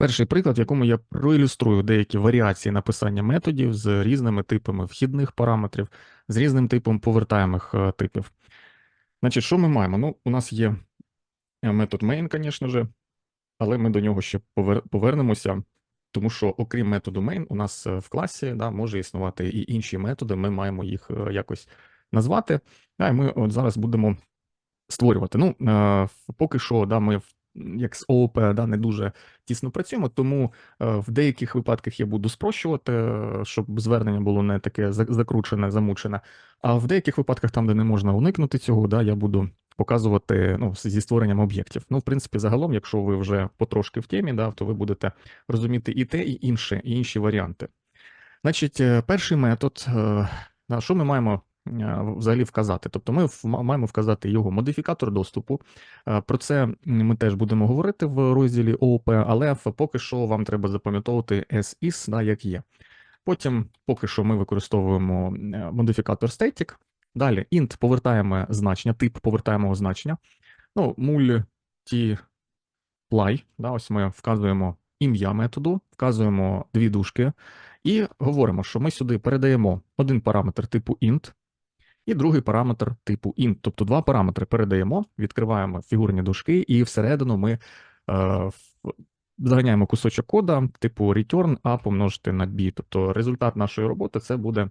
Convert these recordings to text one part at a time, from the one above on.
Перший приклад, в якому я проілюструю деякі варіації написання методів з різними типами вхідних параметрів, з різним типом повертаємих е, типів. Значить, що ми маємо? Ну, у нас є е, метод main, звісно ж, але ми до нього ще повернемося, тому що, окрім методу main, у нас е, в класі да, може існувати і інші методи, ми маємо їх якось назвати. Да, ми от зараз будемо створювати. Ну, поки що, да, ми як з ООП да, не дуже тісно працюємо, тому е, в деяких випадках я буду спрощувати, е, щоб звернення було не таке закручене, замучене. А в деяких випадках, там, де не можна уникнути цього, да, я буду показувати ну, зі створенням об'єктів. Ну, в принципі, загалом, якщо ви вже потрошки в темі, да, то ви будете розуміти і те, і інше, і інші варіанти. Значить, е, перший метод, на що ми маємо взагалі вказати? Тобто ми маємо вказати його модифікатор доступу. Е, Про це ми теж будемо говорити в розділі ООП, але поки що вам треба запам'ятовувати SIS, да, як є. Потім поки що ми використовуємо е, модифікатор static. Далі int повертаємо значення, тип повертаємо значення. Ну, multiply, да, ось ми вказуємо ім'я методу, вказуємо дві дужки і говоримо, що ми сюди передаємо один параметр типу int і другий параметр типу int. Тобто два параметри передаємо, відкриваємо фігурні дужки, і всередину ми е, заганяємо кусочок кода типу return a помножити на b. Тобто результат нашої роботи це буде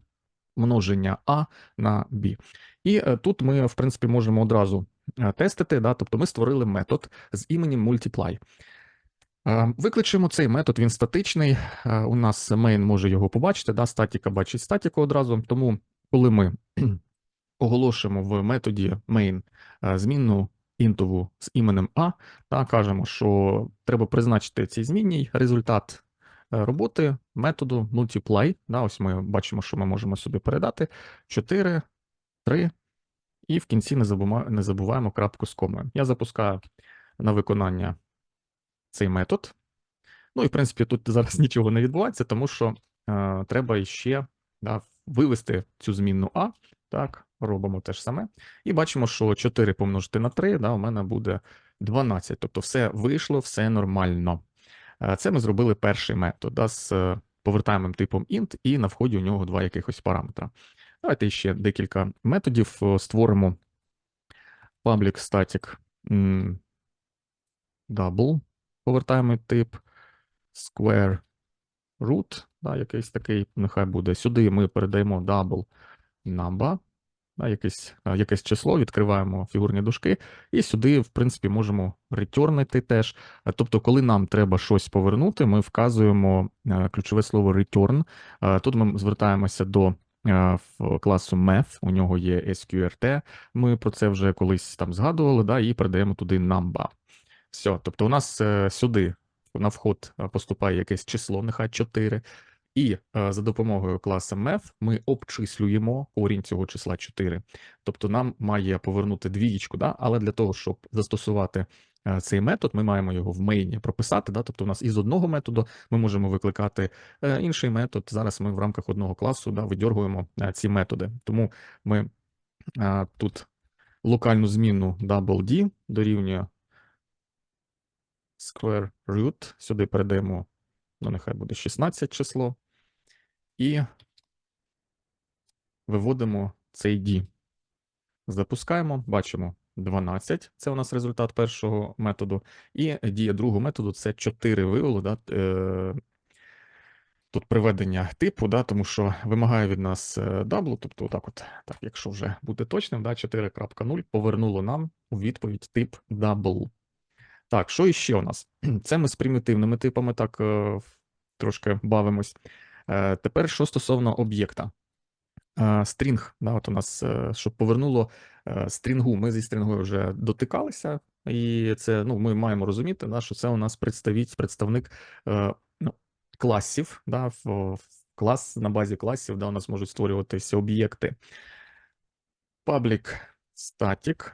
множення a на b. І е, тут ми, в принципі, можемо одразу е, тестити. Да? Тобто ми створили метод з іменем multiply. Е, Викличемо цей метод, він статичний. Е, У нас main може його побачити, да? статіка бачить статіку одразу. Тому, коли ми оголошуємо в методі main е, змінну інтову з іменем A, та кажемо, що треба призначити цій змінній результат е, роботи методу multiply. Да? Ось ми бачимо, що ми можемо собі передати 4, 3, і в кінці не забуваємо, не забуваємо крапку з комою. Я запускаю на виконання цей метод. Ну і в принципі тут зараз нічого не відбувається, тому що е, треба ще да, вивести цю змінну А. Так, робимо те ж саме. І бачимо, що 4 помножити на 3, да, у мене буде 12. Тобто все вийшло, все нормально. Е, Це ми зробили перший метод да, з е, повертаємим типом int, і на вході у нього два якихось параметра. Давайте ще декілька методів е, створимо. Public static double, повертаємо тип, square root, да, якийсь такий, нехай буде. Сюди ми передаємо double number, якесь, якесь число, відкриваємо фігурні дужки, і сюди, в принципі, можемо ретюрнити теж. Тобто, коли нам треба щось повернути, ми вказуємо е, ключове слово return. Тут ми звертаємося до е, в класу math, у нього є SQRT, ми про це вже колись там згадували, да, і передаємо туди number. Все, тобто у нас е, сюди на вход е, поступає якесь число, нехай 4, і е, за допомогою класу math ми обчислюємо корінь цього числа 4. Тобто нам має повернути двієчку, да? але для того, щоб застосувати е, цей метод, ми маємо його в мейні прописати. Да? Тобто у нас із одного методу ми можемо викликати е, інший метод. Зараз ми в рамках одного класу да, видьоргуємо ці методи. Тому ми тут локальну змінну double-d дорівнює square root. Сюди передаємо, ну, нехай буде 16 число. І виводимо цей D. Запускаємо, бачимо 12. Це у нас результат першого методу. І дія другого методу це 4 вивело. Да, е, Тут приведення типу, да, тому що вимагає від нас е, даблу, тобто отак от, так, якщо вже бути точним, да, 4.0 повернуло нам у відповідь тип double. Так, що іще у нас? Це ми з примітивними типами так е, трошки бавимось. Е, Тепер що стосовно об'єкта. Е, Стрінг, да, от у нас, е, щоб повернуло стрінгу, ми зі стрінгою вже дотикалися, і це ну, ми маємо розуміти, да, що це у нас представіть, представник ну, класів. Да, в, клас на базі класів, да, у нас можуть створюватися об'єкти. Public static.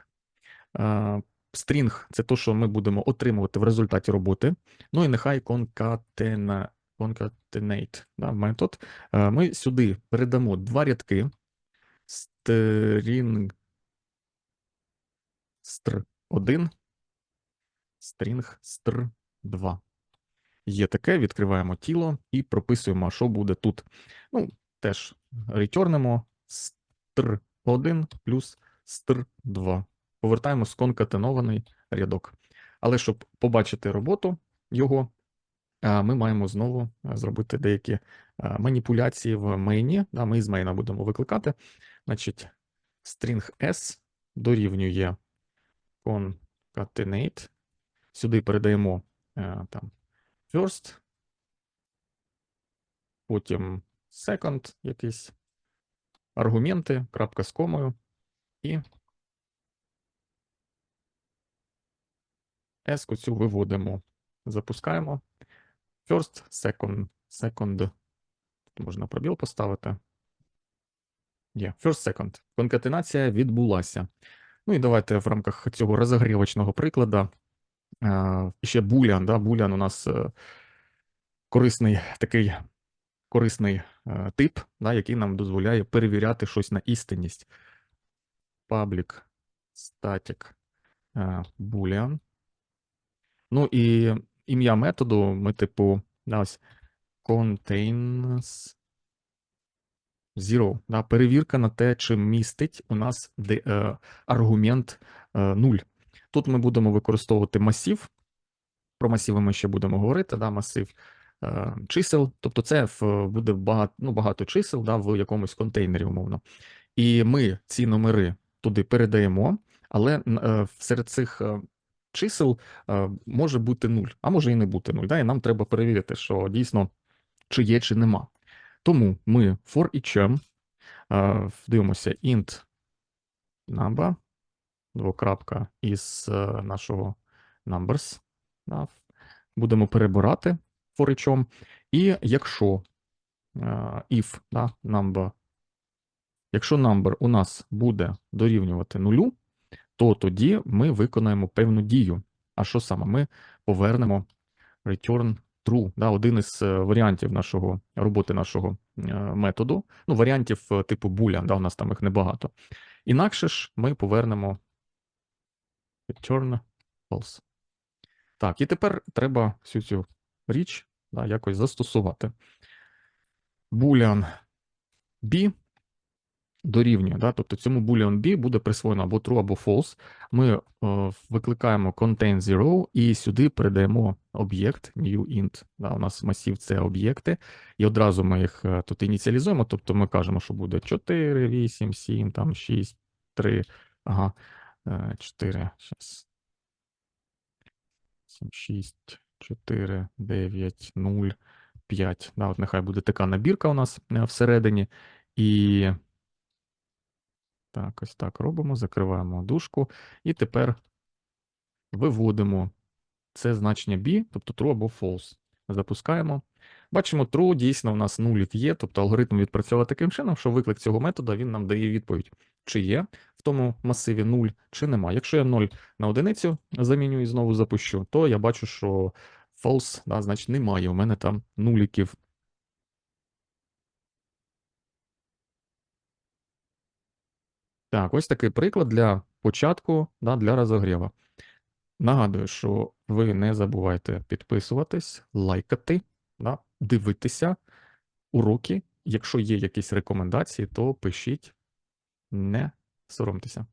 Стрінг це те, що ми будемо отримувати в результаті роботи. Ну і нехай concatenate, concatenate да, метод. Е, Ми сюди передамо два рядки. String str 1, string str 2. є таке, відкриваємо тіло і прописуємо, що буде тут. Ну, теж ретернемо str1 плюс str2. Повертаємо сконкатенований рядок. Але щоб побачити роботу його, ми маємо знову зробити деякі маніпуляції в мейні. Ми з мейна будемо викликати. Значить, string s дорівнює concatenate. Сюди передаємо е, там first, потім second якісь аргументи, крапка з комою і S цю виводимо. Запускаємо. First, second, second. Тут можна пробіл поставити. Є, first, second. Конкатенація відбулася. Ну і давайте в рамках цього розогрівочного прикладу. е, Ще булян. Да? Булян у нас е, корисний такий корисний е, тип, да, який нам дозволяє перевіряти щось на істинність. Public static boolean. Ну і ім'я методу ми, типу, да, ось contains zero. Да, перевірка на те, чи містить у нас де, е, аргумент е, 0. Тут ми будемо використовувати масів. Про масиви ми ще будемо говорити, да, масив е, чисел. Тобто це в, буде багато, ну, багато чисел да, в якомусь контейнері, умовно. І ми ці номери туди передаємо, але е, серед цих е, чисел е, може бути 0, а може і не бути 0. Да? І нам треба перевірити, що дійсно чи є, чи нема. Тому ми for each е, дивимося int number, двокрапка із е, нашого numbers. Да? Будемо перебирати for each. І якщо if да, number, якщо number у нас буде дорівнювати нулю, то тоді ми виконаємо певну дію. А що саме? Ми повернемо return true, да, один із е, варіантів нашого роботи нашого е, методу. Ну, варіантів е, типу boolean, да, у нас там їх небагато. Інакше ж ми повернемо return false. Так, і тепер треба всю цю річ да, якось застосувати. Boolean b дорівнює, да, тобто цьому boolean b буде присвоєно або true, або false. Ми е, викликаємо contain 0 і сюди передаємо об'єкт new int. Да, у нас масів це об'єкти, і одразу ми їх е, тут ініціалізуємо, тобто ми кажемо, що буде 4, 8, 7, там 6, 3, ага, е, 4, зараз. 7, 6, 4, 9, 0, 5. Да, от нехай буде така набірка у нас е, всередині. І так, ось так робимо, закриваємо дужку. І тепер виводимо це значення b, тобто true або false. Запускаємо. Бачимо, true дійсно у нас нулік є, тобто алгоритм відпрацьовує таким чином, що виклик цього методу він нам дає відповідь, чи є в тому масиві 0, чи нема. Якщо я 0 на одиницю заміню і знову запущу, то я бачу, що false, да, значить немає. У мене там нуліків. Так, ось такий приклад для початку, да, для розогріву. Нагадую, що ви не забувайте підписуватись, лайкати, да, дивитися уроки. Якщо є якісь рекомендації, то пишіть, не соромтеся.